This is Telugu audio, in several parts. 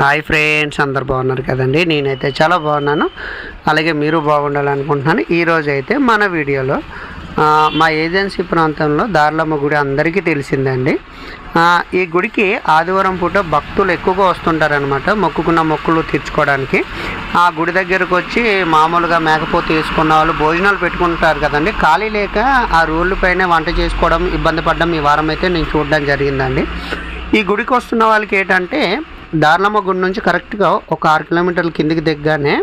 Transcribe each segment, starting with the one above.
హాయ్ ఫ్రెండ్స్ అందరు బాగున్నారు కదండి? నేనైతే చాలా బాగున్నాను. అలాగే మీరు బాగుండాలనుకుంటున్నాను. ఈరోజు అయితే మన వీడియోలో మా ఏజెన్సీ ప్రాంతంలో దారులమ్మ గుడి అందరికీ తెలిసిందండి. ఈ గుడికి ఆదివారం పూట భక్తులు ఎక్కువగా వస్తుంటారనమాట మొక్కుకున్న మొక్కులు తీర్చుకోవడానికి. ఆ గుడి దగ్గరకు వచ్చి మామూలుగా మేకపోతే తీసుకున్న వాళ్ళు భోజనాలు పెట్టుకుంటారు కదండి. ఖాళీ లేక ఆ రోడ్ల పైన వంట చేసుకోవడం ఇబ్బంది పడడం ఈ వారం అయితే నేను చూడడం జరిగిందండి. ఈ గుడికి వస్తున్న వాళ్ళకి ఏంటంటే దార్లమ్మ గుడి నుంచి కరెక్ట్గా ఒక ఆరు కిలోమీటర్ల కిందికి దిగ్గానే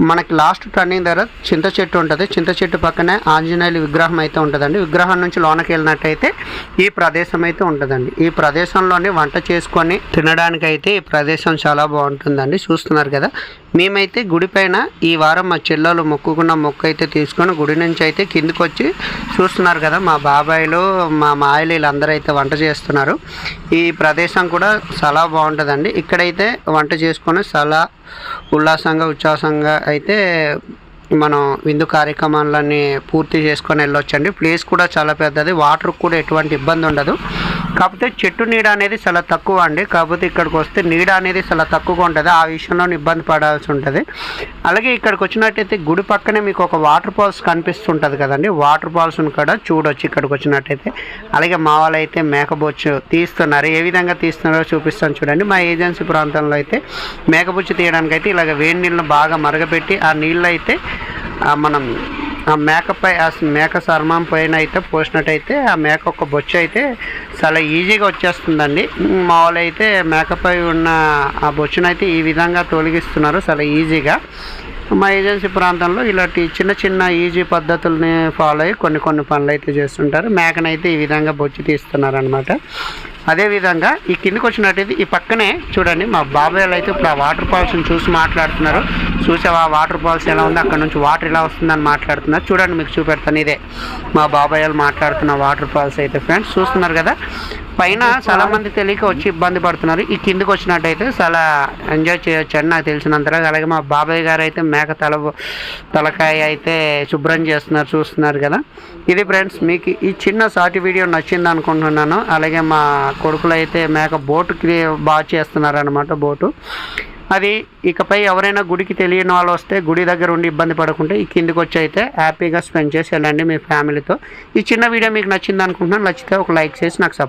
మనకి లాస్ట్ టర్నింగ్ దగ్గర చింత చెట్టు ఉంటుంది. చింత చెట్టు పక్కనే ఆంజనేయుల విగ్రహం అయితే ఉంటుందండి. విగ్రహం నుంచి లోనకి వెళ్ళినట్టయితే ఈ ప్రదేశం అయితే ఉంటుందండి. ఈ ప్రదేశంలోనే వంట చేసుకొని తినడానికి అయితే ఈ ప్రదేశం చాలా బాగుంటుందండి. చూస్తున్నారు కదా? మేమైతే గుడి పైన ఈ వారం మా చెల్లెలు మొక్కుకున్న మొక్క అయితే తీసుకొని గుడి నుంచి అయితే కిందికి వచ్చి చూస్తున్నారు కదా? మా బాబాయిలు మా మాయలు వీళ్ళందరూ అయితే వంట చేస్తున్నారు. ఈ ప్రదేశం కూడా చాలా బాగుంటుందండి. ఇక్కడైతే వంట చేసుకొని చాలా ఉల్లాసంగా ఉచ్ఛ్వాసంగా అయితే మనం విందు కార్యక్రమాలన్నీ పూర్తి చేసుకొని వెళ్ళొచ్చండి. ప్లేస్ కూడా చాలా పెద్దది. వాటర్ కూడా ఎటువంటి ఇబ్బంది ఉండదు. కాకపోతే చెట్టు నీడ అనేది చాలా తక్కువ అండి. కాకపోతే ఇక్కడికి వస్తే నీడ అనేది చాలా తక్కువగా ఉంటుంది. ఆ విషయంలో ఇబ్బంది పడాల్సి ఉంటుంది. అలాగే ఇక్కడికి వచ్చినట్టయితే గుడి పక్కనే మీకు ఒక వాటర్ ఫాల్స్ కనిపిస్తుంటుంది కదండి. వాటర్ ఫాల్స్ని కూడా చూడొచ్చు ఇక్కడికి వచ్చినట్టయితే. అలాగే మా వాళ్ళు అయితే మేకబొచ్చు తీస్తున్నారు. ఏ విధంగా తీస్తున్నారో చూపిస్తాను చూడండి. మా ఏజెన్సీ ప్రాంతంలో అయితే మేకబొచ్చు తీయడానికి అయితే ఇలాగ వేడి నీళ్ళను బాగా మరగపెట్టి ఆ నీళ్ళు అయితే మనం ఆ మేకపై ఆ మేక చర్మం పైన అయితే పోసినట్టయితే ఆ మేక ఒక బొచ్చు అయితే చాలా ఈజీగా వచ్చేస్తుందండి. మామూలు అయితే మేకప్ అయి ఉన్న ఆ బొచ్చునైతే ఈ విధంగా తొలగిస్తున్నారు చాలా ఈజీగా మా ఏజెన్సీ ప్రాంతంలో ఇలాంటి చిన్న చిన్న ఈజీ పద్ధతుల్ని ఫాలో అయ్యి కొన్ని కొన్ని పనులు అయితే చేస్తుంటారు. మేకనైతే ఈ విధంగా బొచ్చు తీస్తున్నారు అనమాట అదేవిధంగా ఈ కిందకి వచ్చినట్టయితే ఈ పక్కనే చూడండి మా బాబాయ్లు అయితే ఇప్పుడు ఆ వాటర్ ఫాల్స్ని చూసి మాట్లాడుతున్నారు. చూసావా? వాటర్ ఫాల్స్ ఎలా ఉంది అక్కడ నుంచి వాటర్ ఎలా వస్తుందని మాట్లాడుతున్నారు. చూడండి మీకు చూపెడతాను ఇదే. మా బాబాయ్ వాళ్ళు మాట్లాడుతున్న వాటర్ ఫాల్స్ అయితే ఫ్రెండ్స్ చూస్తున్నారు కదా? పైన చాలా మంది తెలియక వచ్చి ఇబ్బంది పడుతున్నారు. ఈ కిందకి వచ్చినట్టయితే చాలా ఎంజాయ్ చేయొచ్చు అని నాకు తెలిసినంతగా. అలాగే మా బాబాయ్ గారు అయితే మేక తల తలకాయ అయితే శుభ్రం చేస్తున్నారు చూస్తున్నారు కదా. ఇది ఫ్రెండ్స్ మీకు ఈ చిన్న సాటి వీడియో నచ్చింది అనుకుంటున్నాను. అలాగే మా కొడుకులు అయితే మేక బోటు బాగా చేస్తున్నారు అనమాట బోటు. అది ఇకపై ఎవరైనా గుడికి తెలియని వాళ్ళు వస్తే గుడి దగ్గర ఉండి ఇబ్బంది పడకుండా ఈ కిందికి వచ్చి అయితే హ్యాపీగా స్పెండ్ చేసి వెళ్ళండి మీ ఫ్యామిలీతో. ఈ చిన్న వీడియో మీకు నచ్చింది అనుకుంటున్నాను. నచ్చితే ఒక లైక్ చేసి నాకు సపోర్ట్